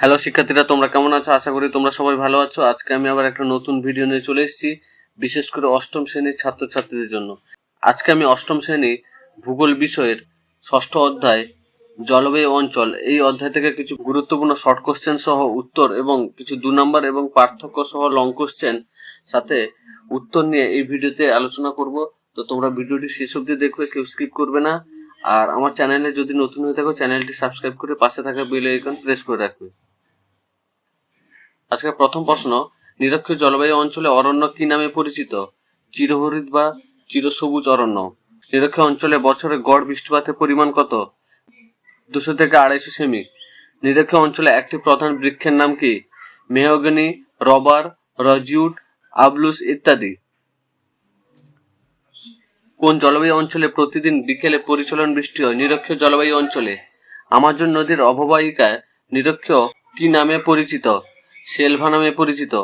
Hello শিক্ষার্থীরা, তোমরা কেমন আছো? আশা করি তোমরা সবাই ভালো আছো। আজকে আমি আবার একটা নতুন ভিডিও নিয়ে চলে এসেছি, বিশেষ করে অষ্টম শ্রেণির ছাত্রছাত্রীদের জন্য। আজকে আমি অষ্টম শ্রেণি ভূগোল বিষয়ের ষষ্ঠ অধ্যায়, জলবায়ু অঞ্চল, এই অধ্যায় থেকে কিছু গুরুত্বপূর্ণ শর্ট কোশ্চেন সহ উত্তর এবং কিছু দু নম্বর এবং পার্থক্য সহ লং কোশ্চেন সাথে উত্তর নিয়ে এই ভিডিওতে আলোচনা করব। তো তোমরা ভিডিওটি শেষ অবধি দেখবে কেউ স্কিপ করবে না। আর আমার চ্যানেলে যদি নতুন হয়ে থাকো চ্যানেলটি সাবস্ক্রাইব করে পাশে থাকা বেল আইকন প্রেস করে রাখবে। আজকে প্রথম প্রশ্ন, নিরক্ষীয় জলবায়ু অঞ্চলে অরণ্য কি নামে পরিচিত? চিরহরিত বা চিরসবুজ অরণ্য। নিরক্ষীয় অঞ্চলে বছরে গড় বৃষ্টিপাতের পরিমাণ কত? দুশো থেকে আড়াইশো সেমি। নিরক্ষীয় অঞ্চলে একটি প্রধান বৃক্ষের নাম কি? মেহগনি, রবার রজিউড আবলুস ইত্যাদি। কোন জলবায়ু অঞ্চলে প্রতিদিন বিকেলে পরিচলন বৃষ্টি হয়? নিরক্ষীয় জলবায়ু অঞ্চলে। আমাজন নদীর অববাহিকায় নিরক্ষীয় কি নামে পরিচিত? সেলভা নামে পরিচিত।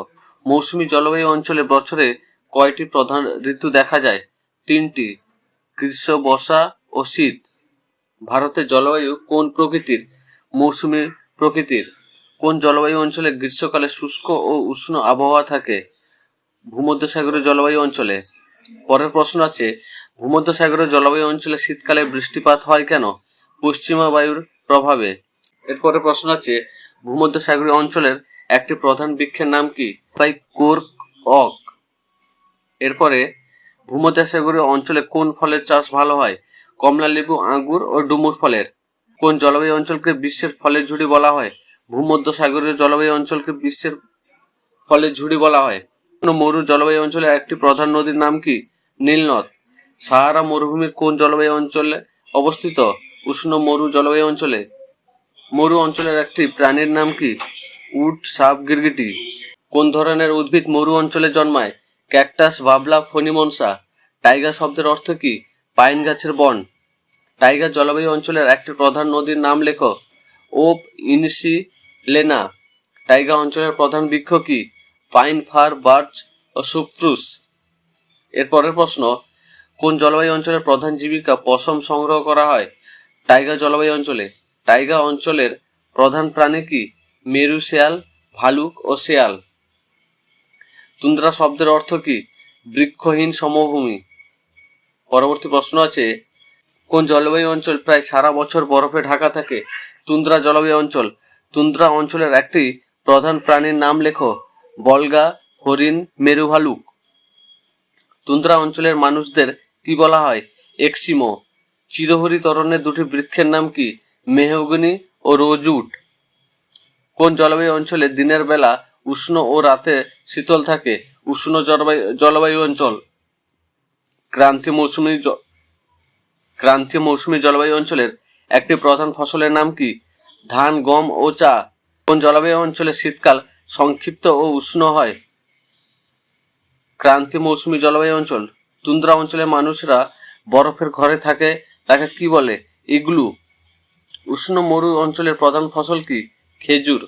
মৌসুমী জলবায়ু অঞ্চলে বছরে কয়টি প্রধান ঋতু দেখা যায়? তিনটি গ্রীষ্ম বর্ষা ও শীত। ভারতের জলবায়ু কোন প্রকৃতির? মৌসুমী প্রকৃতির। কোন জলবায়ু অঞ্চলে গ্রীষ্মকালে শুষ্ক ও উষ্ণ আবহাওয়া থাকে? ভূমধ্যসাগরীয় জলবায়ু অঞ্চলে। পরের প্রশ্ন আছে, ভূমধ্যসাগরীয় জলবায়ু অঞ্চলে শীতকালে বৃষ্টিপাত হয় কেন? পশ্চিমা বায়ুর প্রভাবে। এরপরে প্রশ্ন আছে, ভূমধ্যসাগরীয় অঞ্চলের একটি প্রধান বৃক্ষের নাম কি? তাই কোর্ক অক। এরপরে, ভূমধ্যসাগরীয় অঞ্চলে কোন ফলের চাষ ভালো হয়? কমলা লেবু, আঙ্গুর ও ডুমুর ফলের। কোন জলবায়ু অঞ্চলকে বিশ্বের ফলের ঝুড়ি বলা হয়? ভূমধ্যসাগরীয় জলবায়ু অঞ্চলকে বিশ্বের ফলের ঝুড়ি বলা হয়। মরু জলবায়ু অঞ্চলের একটি প্রধান নদীর নাম কি? নীলনদ। সাহারা মরুভূমির কোন জলবায়ু অঞ্চলে অবস্থিত? উষ্ণ মরু জলবায়ু অঞ্চলে। মরু অঞ্চলের একটি প্রাণীর নাম কি? উট, সাপ, গিরগিটি। কোন ধরনের উদ্ভিদ মরু অঞ্চলে জন্মায়? ক্যাকটাস, বাবলা ফনিমনসা টাইগার শব্দের অর্থ কি? পাইন গাছের বন। টাইগার জলবায়ু অঞ্চলের একটি প্রধান নদীর নাম লেখ। ওপ ইনসি লেনা টাইগার অঞ্চলের প্রধান বৃক্ষ কি? পাইন, ফার, বার্চ ও সুপ্রুস। এর পরের প্রশ্ন, কোন জলবায়ু অঞ্চলের প্রধান জীবিকা পশম সংগ্রহ করা হয়? টাইগার জলবায়ু অঞ্চলে। টাইগার অঞ্চলের প্রধান প্রাণী কি? মেরু শেয়াল ভালুক ও শেয়াল। তুন্দ্রা শব্দের অর্থ কি? বৃক্ষহীন সমভূমি। পরবর্তী প্রশ্ন আছে, কোন জলবায়ু অঞ্চল প্রায় সারা বছর বরফে ঢাকা থাকে? তুন্দ্রা জলবায়ু অঞ্চল। তুন্দ্রা অঞ্চলের একটি প্রধান প্রাণীর নাম লেখো, বলগা, হরিণ, মেরু ভালুক। তুন্দ্রা অঞ্চলের মানুষদের কি বলা হয়? এক্সিমো। চিরহরি তরণের দুটি বৃক্ষের নাম কি? মেহগনি ও রোজুট কোন জলবায়ু অঞ্চলে দিনের বেলা উষ্ণ ও রাতে শীতল থাকে? উষ্ণ জলবায়ু জলবায়ু অঞ্চল। ক্রান্তীয় মৌসুমী ক্রান্তীয় মৌসুমী জলবায়ু অঞ্চলের একটি প্রধান ফসলের নাম কি? ধান, গম ও চা। কোন জলবায়ু অঞ্চলে শীতকাল সংক্ষিপ্ত ও উষ্ণ হয়? ক্রান্তীয় মৌসুমী জলবায়ু অঞ্চল। তুন্দ্রা অঞ্চলের মানুষরা বরফের ঘরে থাকে, তাকে কি বলে? ইগলু। উষ্ণ মরু অঞ্চলের প্রধান ফসল কি? খেজুর।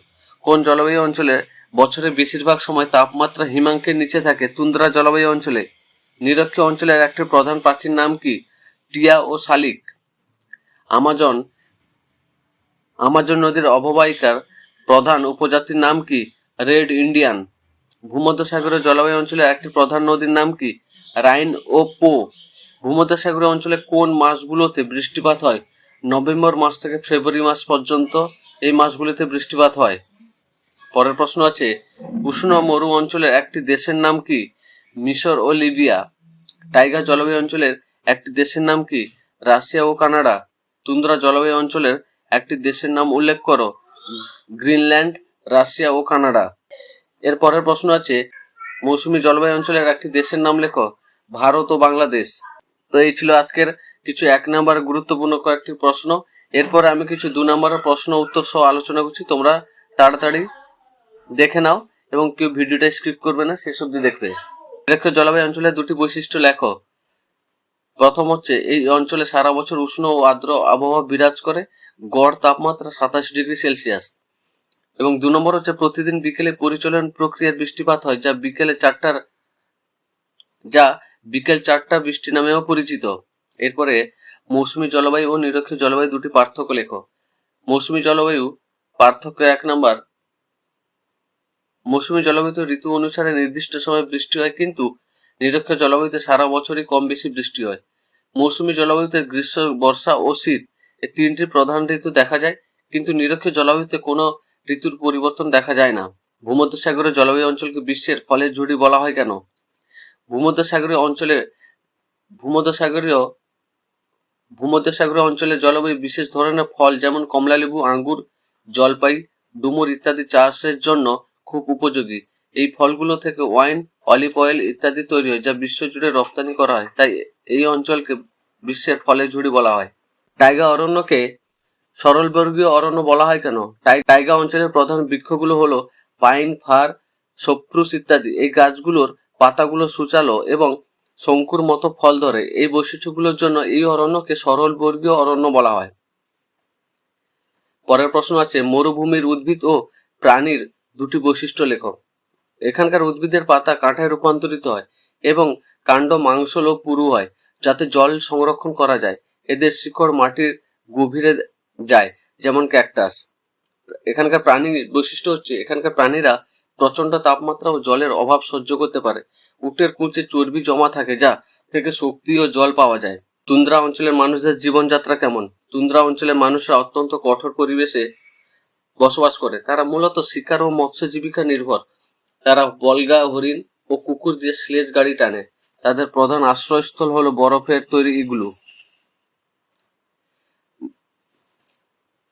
কোন জলবায়ু অঞ্চলে বছরের বেশিরভাগ সময় তাপমাত্রা হিমাঙ্কের নিচে থাকে? তুন্দ্রা জলবায়ু অঞ্চলে। নিরক্ষীয় অঞ্চলের একটি প্রধান পাখির নাম কি? টিয়া ও শালিক। আমাজন আমাজন নদীর অববাহিকার প্রধান উপজাতির নাম কি? Red Indian. ভূমধ্যসাগরীয় জলবায়ু অঞ্চলের একটি প্রধান নদীর নাম কি? রাইন ও পো। ভূমধ্যসাগরীয় অঞ্চলে কোন মাসগুলোতে বৃষ্টিপাত হয়? নভেম্বর মাস থেকে ফেব্রুয়ারি মাস পর্যন্ত। এই মাসগুলিতে বৃষ্টিপাত হয়। পরের প্রশ্ন আছে, উষ্ণ মরু অঞ্চলের একটি দেশের নাম কি? মিশর ও লিবিয়া। টাইগার জলবায়ু অঞ্চলের একটি দেশের নাম কি? রাশিয়া ও কানাডা। তুন্দ্রা জলবায়ু অঞ্চলের একটি দেশের নাম উল্লেখ করো, গ্রিনল্যান্ড, রাশিয়া ও কানাডা। এর পরের প্রশ্ন আছে, মৌসুমী জলবায়ু অঞ্চলের একটি দেশের নাম লেখো, ভারত ও বাংলাদেশ। তো এই ছিল আজকের কিছু এক নম্বর গুরুত্বপূর্ণ কয়েকটি প্রশ্ন। এরপরে আমি কিছু দু নম্বরের প্রশ্ন, উত্তর সহ আলোচনা করছি। তোমরা তাড়াতাড়ি দেখে নাও এবং কেউ ভিডিওটা স্কিপ করবে না, শেষ অব্দি দেখবে। লেখো জলবায়ু অঞ্চলের দুটি বৈশিষ্ট্য লেখো। প্রথম হচ্ছে, এই অঞ্চলে সারা বছর উষ্ণ ও আর্দ্র আবহাওয়া বিরাজ করে। গড় তাপমাত্রা সাতাশ ডিগ্রি সেলসিয়াস। এবং দু নম্বর হচ্ছে, প্রতিদিন বিকেলে পরিচলন প্রক্রিয়ার বৃষ্টিপাত হয়, যা বিকেলে চারটার, যা বিকেল চারটা বৃষ্টি নামেও পরিচিত। এরপরে মৌসুমী জলবায়ু ও নিরক্ষীয় জলবায়ু দুটি পার্থক্য লেখো। মৌসুমী জলবায়ু পার্থক্য এক নাম্বার। মৌসুমী জলবায়ুতে ঋতু অনুসারে নির্দিষ্ট সময় বৃষ্টি হয়, কিন্তু নিরক্ষ জলবায়ুতে সারা বছরই কম বেশি বৃষ্টি হয়। মৌসুমী জলবায়ুতে গ্রীষ্ম, বর্ষা ও শীত এই তিনটি প্রধান ঋতু দেখা যায়, কিন্তু নিরক্ষীয় জলবায়ুতে কোনো ঋতুর পরিবর্তন দেখা যায় না। ভূমধ্যসাগরের জলবায়ু অঞ্চলকে বিশ্বের ফলের ঝুড়ি বলা হয় কেন? ভূমধ্যসাগরীয় অঞ্চলে ভূমধ্যসাগরীয় ভূমধ্যসাগরীয় অঞ্চলের জলবায়ু বিশেষ ধরনের ফল যেমন কমলালেবু, আঙ্গুর, জলপাই, ডুমুর ইত্যাদি চাষের জন্য খুব উপযোগী। এই ফলগুলো থেকে ওয়াইন, অলিভ অয়েল ইত্যাদি তৈরি হয়, যা বিশ্বজুড়ে রপ্তানি করা হয়। তাই এই অঞ্চলকে বিশ্বের ফলের ঝুড়ি বলা হয়। টাইগা অরণ্যকে সরলবর্গীয় অরণ্য বলা হয় কেন? টাই- টাইগা অঞ্চলের প্রধান বৃক্ষগুলো হলো পাইন, ফার, সপ্রুস ইত্যাদি। এই গাছগুলোর পাতাগুলো সূচালো এবং শঙ্কুর মতো ফল ধরে। এই বৈশিষ্ট্যগুলোর জন্য এই অরণ্যকে সরল বর্গীয় অরণ্য বলা হয়। পরের প্রশ্ন আছে, মরুভূমির উদ্ভিদ ও প্রাণীর দুটি বৈশিষ্ট্য লেখো। এখানকার উদ্ভিদের পাতা কাঁটায় রূপান্তরিত হয় এবং কাণ্ড মাংসল ও পুরু হয়, যাতে জল সংরক্ষণ করা যায়। এদের শিকড় মাটির গভীরে যায়, যেমন ক্যাকটাস। এখানকার প্রাণীর বৈশিষ্ট্য হচ্ছে, এখানকার প্রাণীরা প্রচণ্ড তাপমাত্রা ও জলের অভাব সহ্য করতে পারে। উটের কুঁচে চর্বি জমা থাকে, যা থেকে শক্তি ও জল পাওয়া যায়। তুন্দ্রা অঞ্চলের মানুষদের জীবনযাত্রা কেমন? তুন্দ্রা অঞ্চলের মানুষরা অত্যন্ত কঠোর পরিবেশে বসবাস করে। তারা মূলত শিকার ও মৎস্য জীবিকা নির্ভর। তারা বলগা, হরিণ ও কুকুর দিয়ে স্লেজ গাড়ি টানে। তাদের প্রধান আশ্রয়স্থল হলো বরফের তৈরি ইগুলু।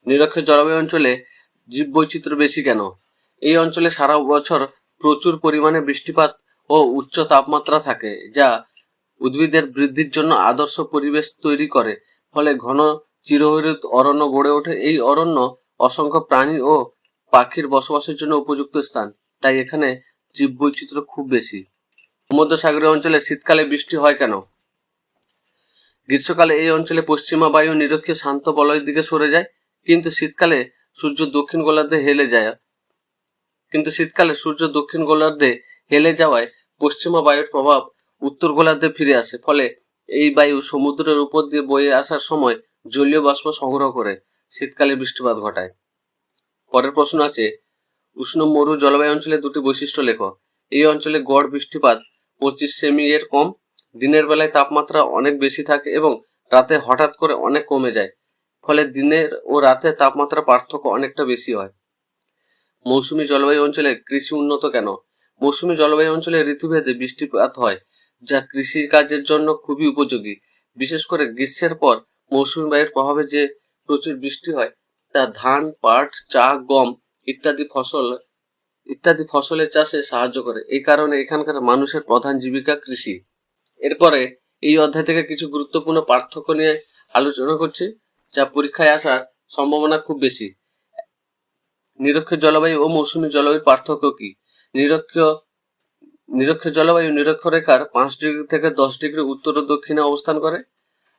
নিরক্ষ জলবায়ু অঞ্চলে জীববৈচিত্র্য বেশি কেন? এই অঞ্চলে সারা বছর প্রচুর পরিমাণে বৃষ্টিপাত ও উচ্চ তাপমাত্রা থাকে, যা উদ্ভিদের বৃদ্ধির জন্য আদর্শ পরিবেশ তৈরি করে। ফলে ঘন চিরহরিত অরণ্য গড়ে ওঠে। এই অরণ্য অসংখ্য প্রাণী ও পাখির বসবাসের জন্য উপযুক্ত স্থান। তাই এখানে জীববৈচিত্র্য খুব বেশি। ভূমধ্যসাগরীয় অঞ্চলে শীতকালে বৃষ্টি হয় কেন? গ্রীষ্মকালে এই অঞ্চলে পশ্চিমা বায়ু নিরক্ষীয় শান্ত বলয়ের দিকে সরে যায়, কিন্তু শীতকালে সূর্য দক্ষিণ গোলার্ধে হেলে যায়। কিন্তু শীতকালে সূর্য দক্ষিণ গোলার্ধে হেলে যাওয়ায় পশ্চিমা বায়ুর প্রভাব উত্তর গোলার্ধে ফিরে আসে। ফলে এই বায়ু সমুদ্রের উপর দিয়ে বয়ে আসার সময় জলীয় বাষ্প সংগ্রহ করে শীতকালে বৃষ্টিপাত ঘটায়। পরের প্রশ্ন আছে, উষ্ণ মরু জলবায়ু অঞ্চলে দুটি বৈশিষ্ট্য লেখো। এই অঞ্চলে গড় বৃষ্টিপাত পঁচিশ সেমি এর কম, দিনের বেলায় তাপমাত্রা অনেক বেশি থাকে এবং রাতে হঠাৎ করে অনেক কমে যায়। ফলে দিনের ও রাতের তাপমাত্রা পার্থক্য অনেকটা বেশি হয়। মৌসুমী জলবায়ু অঞ্চলে কৃষি উন্নত কেন? মৌসুমী জলবায়ু অঞ্চলে ঋতুভেদে বৃষ্টিপাত হয়, যা কৃষি কাজের জন্য খুবই উপযোগী। বিশেষ করে গ্রীষ্মের পর মৌসুমী বায়ুর প্রভাবে যে প্রচুর বৃষ্টি হয়, তা ধান, পাট, চা, গম ইত্যাদি ফসল, ইত্যাদি ফসলের চাষে সাহায্য করে। এই কারণে এখানকার মানুষের প্রধান জীবিকা কৃষি। এরপরে এই অধ্যায় থেকে কিছু গুরুত্বপূর্ণ পার্থক্য নিয়ে আলোচনা করছি, যা পরীক্ষায় আসার সম্ভাবনা খুব বেশি। নিরক্ষ জলবায়ু ও মৌসুমী জলবায়ুর পার্থক্য কি? নিরক্ষ নিরক্ষ জলবায়ু নিরক্ষরেখার পাঁচ ডিগ্রি থেকে দশ ডিগ্রি উত্তর ও দক্ষিণে অবস্থান করে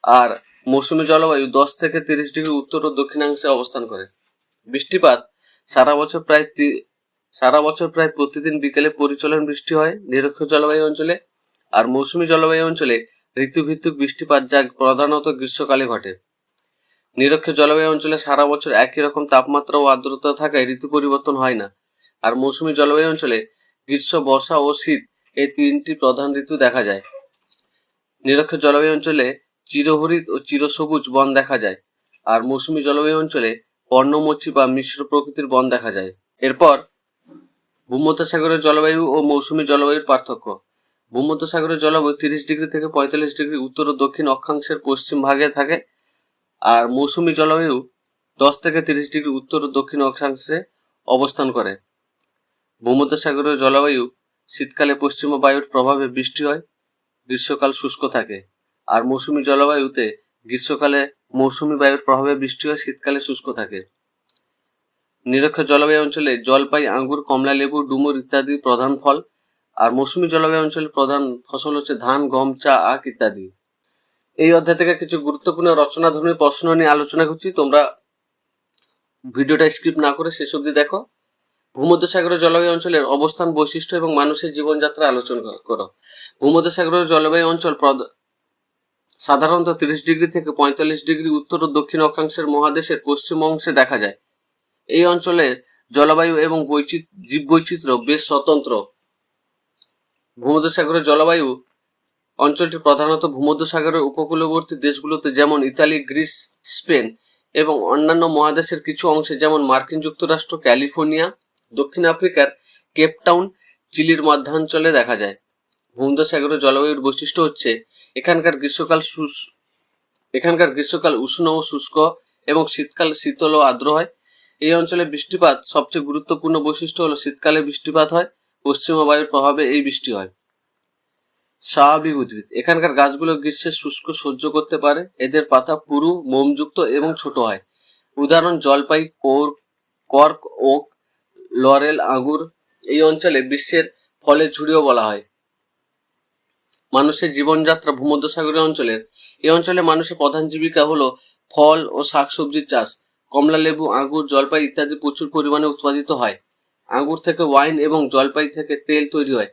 আর মৌসুমী জলবায়ু দশ থেকে তিরিশ ডিগ্রি উত্তর ও দক্ষিণাংশে অবস্থান করে। বৃষ্টিপাত, সারা বছর প্রায় সারা বছর প্রায় প্রতিদিন বিকেলে পরিচলন বৃষ্টি হয় নিরক্ষ জলবায়ু অঞ্চলে আর মৌসুমী জলবায়ু অঞ্চলে ঋতুভিত্তিক বৃষ্টিপাত যা প্রধানত গ্রীষ্মকালে ঘটে। নিরক্ষ জলবায়ু অঞ্চলে সারা বছর একই রকম তাপমাত্রা ও আর্দ্রতা থাকায় ঋতু পরিবর্তন হয় না। আর মৌসুমী জলবায়ু অঞ্চলে গ্রীষ্ম, বর্ষা ও শীত এই তিনটি প্রধান ঋতু দেখা যায়। নিরক্ষ জলবায়ু অঞ্চলে চিরহরিত ও চিরসবুজ বন দেখা যায় আর মৌসুমী জলবায়ু অঞ্চলে পর্ণমোচী বা মিশ্র প্রকৃতির বন দেখা যায়। এরপর ভূমধ্যসাগরের জলবায়ু ও মৌসুমী জলবায়ুর পার্থক্য। ভূমধ্যসাগরের জলবায়ু তিরিশ ডিগ্রি থেকে পঁয়তাল্লিশ ডিগ্রি উত্তর ও দক্ষিণ অক্ষাংশের পশ্চিম ভাগে থাকে আর মৌসুমী জলবায়ু দশ থেকে তিরিশ ডিগ্রি উত্তর ও দক্ষিণ অক্ষাংশে অবস্থান করে। ভূমধ্যসাগরীয় জলবায়ু শীতকালে পশ্চিমা বায়ুর প্রভাবে বৃষ্টি হয়, গ্রীষ্মকাল শুষ্ক থাকে, আর মৌসুমী জলবায়ুতে গ্রীষ্মকালে মৌসুমী বায়ুর প্রভাবে বৃষ্টি হয়, শীতকালে শুষ্ক থাকে। নিরক্ষ জলবায়ু অঞ্চলে জলপাই, আঙ্গুর, কমলা, লেবু, ডুমুর ইত্যাদি প্রধান ফল, আর মৌসুমী জলবায়ু অঞ্চলের প্রধান ফসল হচ্ছে ধান, গম, চা, আখ ইত্যাদি। এই অধ্যায় থেকে কিছু গুরুত্বপূর্ণ রচনাধর্মী প্রশ্ন নিয়ে আলোচনা করছি, তোমরা ভিডিওটা স্কিপ না করে শেষ অবধি দেখো। ভূমধ্যসাগরীয় জলবায়ু অঞ্চলের অবস্থান, বৈশিষ্ট্য এবং মানুষের জীবনযাত্রা আলোচনা করো। ভূমধ্যসাগরীয় জলবায়ু অঞ্চল সাধারণত তিরিশ ডিগ্রি থেকে পঁয়তাল্লিশ ডিগ্রি উত্তর ও দক্ষিণ অক্ষাংশের মহাদেশের পশ্চিম অংশে দেখা যায়। এই অঞ্চলে জলবায়ু এবং বৈচিত্র জীববৈচিত্র্য বেশ স্বতন্ত্র। ভূমধ্যসাগরের জলবায়ু অঞ্চলটি প্রধানত ভূমধ্যসাগরের উপকূলবর্তী দেশগুলোতে যেমন ইতালি, গ্রিস, স্পেন এবং অন্যান্য মহাদেশের কিছু অংশে যেমন মার্কিন যুক্তরাষ্ট্র, ক্যালিফোর্নিয়া দক্ষিণ আফ্রিকার কেপটাউন চিলির মধ্যাঞ্চলে দেখা যায়। ভূমধ্যসাগরের জলবায়ুর বৈশিষ্ট্য হচ্ছে এখানকার গ্রীষ্মকাল এখানকার গ্রীষ্মকাল উষ্ণ ও শুষ্ক এবং শীতকাল শীতল ও আর্দ্র হয়। এই অঞ্চলে বৃষ্টিপাত সবচেয়ে গুরুত্বপূর্ণ বৈশিষ্ট্য হলো শীতকালে বৃষ্টিপাত হয়, পশ্চিমা বায়ুর প্রভাবে এই বৃষ্টি হয়। স্বাভাবিক উদ্ভিদ, এখানকার গাছগুলো গ্রীষ্মের শুষ্ক সহ্য করতে পারে, এদের পাতা পুরু, মোমযুক্ত এবং ছোট হয়। উদাহরণ, জলপাই, কোর, কর্ক, ওক লরেল আঙ্গুর এই অঞ্চলে বিশ্বের ফলের ঝুড়িও বলা হয়। মানুষের জীবনযাত্রা ভূমধ্যসাগরীয় অঞ্চলের। এই অঞ্চলে মানুষের প্রধান জীবিকা হলো ফল ও শাকসবজির চাষ। কমলা লেবু, আঙ্গুর, জলপাই ইত্যাদি প্রচুর পরিমাণে উৎপাদিত হয়। আঙ্গুর থেকে ওয়াইন এবং জলপাই থেকে তেল তৈরি হয়।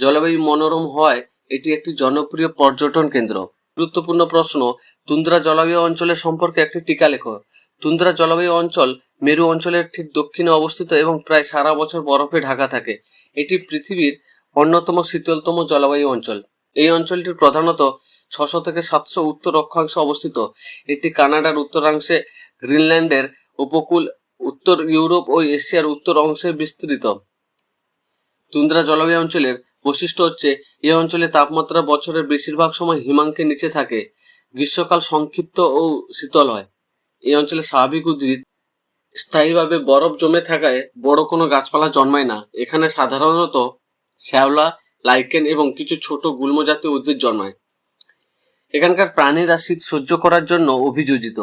জলবায়ু মনোরম হয় এটি একটি জনপ্রিয় পর্যটন কেন্দ্র। গুরুত্বপূর্ণ প্রশ্ন, তুন্দ্রা জলবায়ু অঞ্চলের সম্পর্কে একটি টিকা লেখো। তুন্দ্রা জলবায়ু অঞ্চল মেরু অঞ্চলের ঠিক দক্ষিণে অবস্থিত এবং প্রায় সারা বছর বরফে ঢাকা থাকে। এটি পৃথিবীর অন্যতম শীতলতম জলবায়ু অঞ্চল। এই অঞ্চলটি প্রধানত ছশো থেকে সাতশো উত্তর অক্ষাংশে অবস্থিত। এটি কানাডার উত্তরাংশে, গ্রিনল্যান্ডের উপকূল, উত্তর ইউরোপ ও এশিয়ার উত্তর অংশে বিস্তৃত। তুন্দ্রা জলবায়ু অঞ্চলের বৈশিষ্ট্য হচ্ছে এই অঞ্চলে তাপমাত্রা বছরের বেশিরভাগ সময় হিমাঙ্কের নিচে থাকে। গ্রীষ্মকাল সংক্ষিপ্ত ও শীতল হয়। এই অঞ্চলে স্বাভাবিক উদ্ভিদ স্থায়ীভাবে বরফ জমে থাকায় বড় কোনো গাছপালা জন্মায় না। এখানে সাধারণত শ্যাওলা, লাইকেন এবং কিছু ছোট গুল্ম জাতীয় উদ্ভিদ জন্মায়। এখানকার প্রাণীরা শীত সহ্য করার জন্য অভিযোজিত।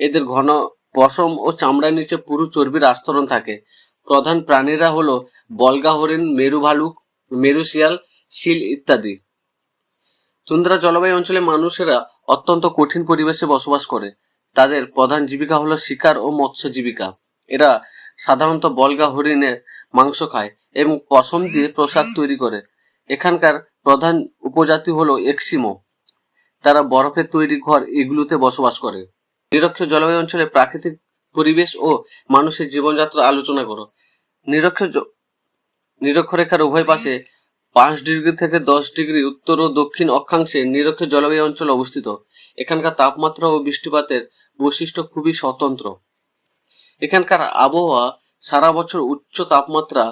এদের ঘন পশম ও চামড়ার নিচে পুরু চর্বির আস্তরণ থাকে। প্রধান প্রাণীরা হলো বলগা হরিণ, মেরু ভালুক, মেরু শিয়াল, শিল ইত্যাদি। তুন্দ্রা জলবায়ু অঞ্চলে মানুষেরা অত্যন্ত কঠিন পরিবেশে বসবাস করে। তাদের প্রধান জীবিকা হলো শিকার ও মৎস্য জীবিকা। এরা সাধারণত বলগা হরিণের মাংস খায় এবং পশম দিয়ে প্রসাদ তৈরি করে। এখানকার প্রধান উপজাতি হলো এক্সিমো। তারা বরফের তৈরি ঘর এগুলোতে বসবাস করে। নিরক্ষ জলবায়ু অঞ্চলে প্রাকৃতিক পরিবেশ ও মানুষের জীবনযাত্রা আলোচনা করো। নিরক্ষ নিরক্ষরেখার উভয় পাশে পাঁচ ডিগ্রি থেকে দশ ডিগ্রি উত্তর ও দক্ষিণ অক্ষাংশে নিরক্ষ জলবায়ু অঞ্চল অবস্থিত। এখানকার তাপমাত্রা ও বৃষ্টিপাতের বৈশিষ্ট্য খুবই স্বতন্ত্র। এখানকার আবহাওয়া সারা বছর উচ্চ তাপমাত্রা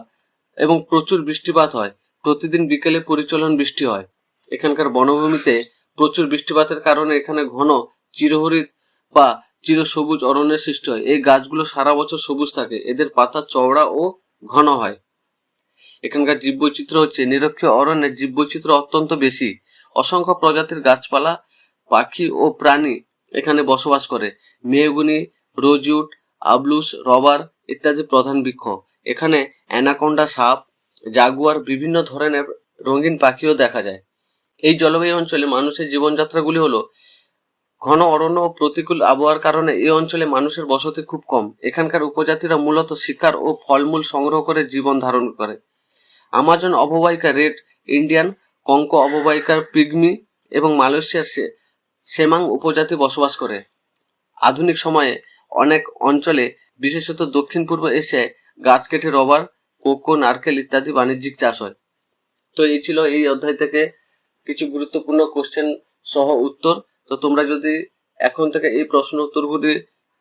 এবং প্রচুর বৃষ্টিপাত হয়। প্রতিদিন বিকেলে পরিচলন বৃষ্টি হয়। এখানকার বনভূমিতে প্রচুর বৃষ্টিপাতের কারণে এখানে ঘন চিরহরিত বা চিরসবুজ অরণ্যের সৃষ্টি হয়। এই গাছগুলো সারা বছর সবুজ থাকে। এদের পাতা চওড়া ও ঘন হয়। এখানকার জীববৈচিত্র্য হচ্ছে নিরক্ষ অরণ্যের জীববৈচিত্র্য অত্যন্ত বেশি। অসংখ্য প্রজাতির গাছপালা, পাখি ও প্রাণী এখানে বসবাস করে। মেহগুনি রোজউড আবলুস, রবার ইত্যাদি প্রধান বৃক্ষ। এখানে অ্যানাকোন্ডা সাপ, জাগুয়ার বিভিন্ন ধরনের রঙিন পাখিও দেখা যায়। এই জলবায়ু অঞ্চলে মানুষের জীবনযাত্রাগুলি হলো ঘন অরণ্য ও প্রতিকূল আবহাওয়ার কারণে এই অঞ্চলে মানুষের বসতি খুব কম। এখানকার উপজাতিরা মূলত শিকার ও ফলমূল সংগ্রহ করে জীবন ধারণ করে। আমাজন অববাহিকা রেড ইন্ডিয়ান, কঙ্ক অববাহিকার পিগমি এবং মালয়েশিয়ার সেমাং উপজাতি বসবাস করে। আধুনিক সময়ে অনেক অঞ্চলে, বিশেষত দক্ষিণ পূর্ব এশিয়ায়, গাছ কেটে রবার, কোকো, নারকেল ইত্যাদি বাণিজ্যিক চাষ হয়। তো এই ছিল এই অধ্যায় থেকে কিছু গুরুত্বপূর্ণ কোশ্চেন সহ উত্তর। তো তোমরা যদি এখন থেকে এই প্রশ্ন উত্তরগুলি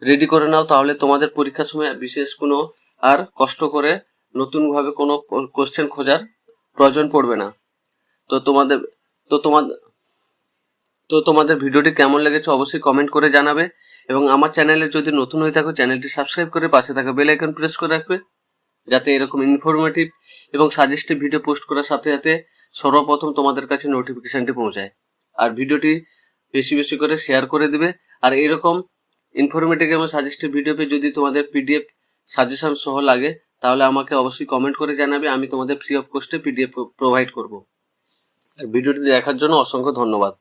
রেডি করে নাও, তাহলে তোমাদের পরীক্ষার সময় বিশেষ কোনো আর কষ্ট করে নতুনভাবে কোনো কোশ্চেন খোঁজার প্রয়োজন পড়বে না। তো তোমাদের তো তোমাদের তো তোমাদের ভিডিওটি কেমন লেগেছে অবশ্যই কমেন্ট করে জানাবে এবং আমার চ্যানেলে যদি নতুন হয়ে থাকো চ্যানেলটি সাবস্ক্রাইব করে পাশে থাকা বেল আইকন প্রেস করে রাখবে, যাতে এরকম ইনফরমেটিভ এবং সাজেস্টিভ ভিডিও পোস্ট করার সাথে সাথে সর্বপ্রথম তোমাদের কাছে নোটিফিকেশনটি পৌঁছায়। আর ভিডিওটি বেশি বেশি করে শেয়ার করে দিবে। আর এরকম ইনফরমেটিভ এবং সাজেস্টিভ ভিডিও পেয়ে যদি তোমাদের পিডিএফ সাজেশন সহ লাগে, তাহলে আমাকে অবশ্যই কমেন্ট করে জানাবে, আমি তোমাদের ফ্রি অফ কস্টে পিডিএফ প্রোভাইড করব। আর ভিডিওটি দেখার জন্য অসংখ্য ধন্যবাদ।